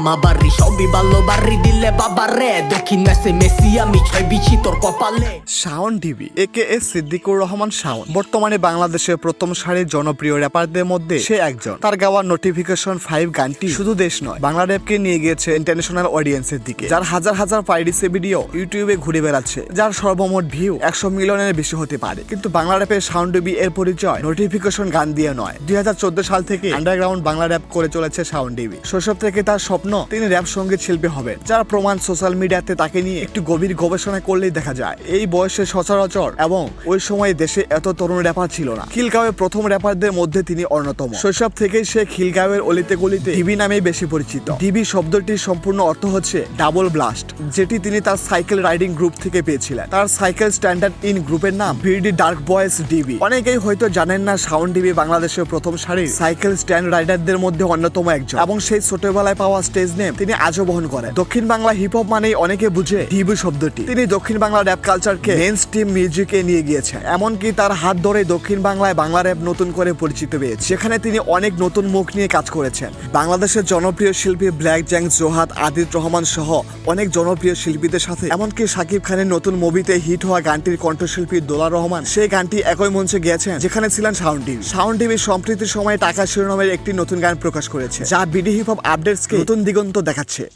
মামা বাড়ি, সবই ভালো বাড়ি দিলে বাবা রে দক্ষিণ মেসে মেসি আমি ছয় বিছি তোর কপালে। Shaon TV, A K S Siddiqur Rahman Shaon বর্তমানে বাংলাদেশের প্রথম সারির জনপ্রিয় র্যাপারদের মধ্যে সে একজন। তার গাওয়া নোটিফিকেশন ফাইভ গানটি শুধু দেশ নয় বাংলা র্যাপকে নিয়ে গিয়েছে ইন্টারন্যাশনাল অডিয়েন্সের দিকে। যার হাজার হাজার পাইরিসে ভিডিও ইউটিউবে ঘুরে বেড়াচ্ছে, যার সর্বমোট ভিউ একশো মিলিয়নের বেশি হতে পারে। কিন্তু বাংলা র্যাপের শাওন টিভি এর পরিচয় নোটিফিকেশন গান দিয়ে নয়। দুই সাল থেকে আন্ডারগ্রাউন্ড বাংলা র্যাপ করে চলেছে শাওন টিভি। শৈশব থেকে তার স্বপ্ন তিনি র্যাপ সংগীত শিল্পী হবেন, যার প্রমাণ সোশ্যাল মিডিয়াতে তাকে নিয়ে একটু গভীর গবেষণা করলেই দেখা যায়। এই বয়সে সচরাচর এবং ওই সময় দেশে এত তরুণ র্যাপার ছিল না। খিলগাঁওয়ের প্রথম র্যাপারদের মধ্যে তিনি অন্যতম। শৈশব থেকেই সে খিলগাঁওয়ের অলিতে গলিতে ডিবি নামেই বেশি পরিচিত। ডিবি শব্দটির সম্পূর্ণ অর্থ হচ্ছে ডাবল ব্লাস্ট যেটি তিনি তার সাইকেল রাইডিং গ্রুপ থেকে পেয়েছিলেন। তার সাইকেল স্ট্যান্ডার্ড ইন গ্রুপের নাম বিডি ডার্ক বয়েস ডিবি অনেকেই হয়তো জানেন না সাউন্ড ডিবি বাংলাদেশের প্রথম সারির সাইকেল স্ট্যান্ড রাইডারদের মধ্যে অন্যতম একজন। এবং সেই ছোটবেলায় পাওয়া স্টেজ নেম তিনি আজও বহন করেন। দক্ষিণ বাংলা হিপ হপ মানেই অনেকে বুঝে ডিবি শব্দটি। তিনি দক্ষিণ বাংলা র্যাপ কালচারকে মেন স্ট্রিম মিউজিকে নিয়ে গিয়েছেন। এমনকি তার হাত ধরে দক্ষিণ বাংলায় বাংলা র্যাপ নতুন করে পরিচিত পেয়েছে। সেখানে তিনি অনেক নতুন মুখ নিয়ে কাজ করেছেন। বাংলাদেশের জনপ্রিয় শিল্পী ব্ল্যাক জ্যাং জোহাদ আদিত রহমান সহ অনেক জনপ্রিয় শিল্পীদের সাথে, এমনকি সাকিব খানের নতুন মুভিতে হিট হওয়া গানটির কণ্ঠশিল্পী দোলা রহমান, সেই গানটি একই মঞ্চে গিয়েছেন, যেখানে ছিলেন সাউন্ড টিভি সাউন্ড টিভি সম্প্রীতির সময় টাকা শিরোনামের একটি নতুন গান প্রকাশ করেছে, যা বিডি হিপ হপ আপডেটসকে নতুন দিগন্ত দেখাচ্ছে।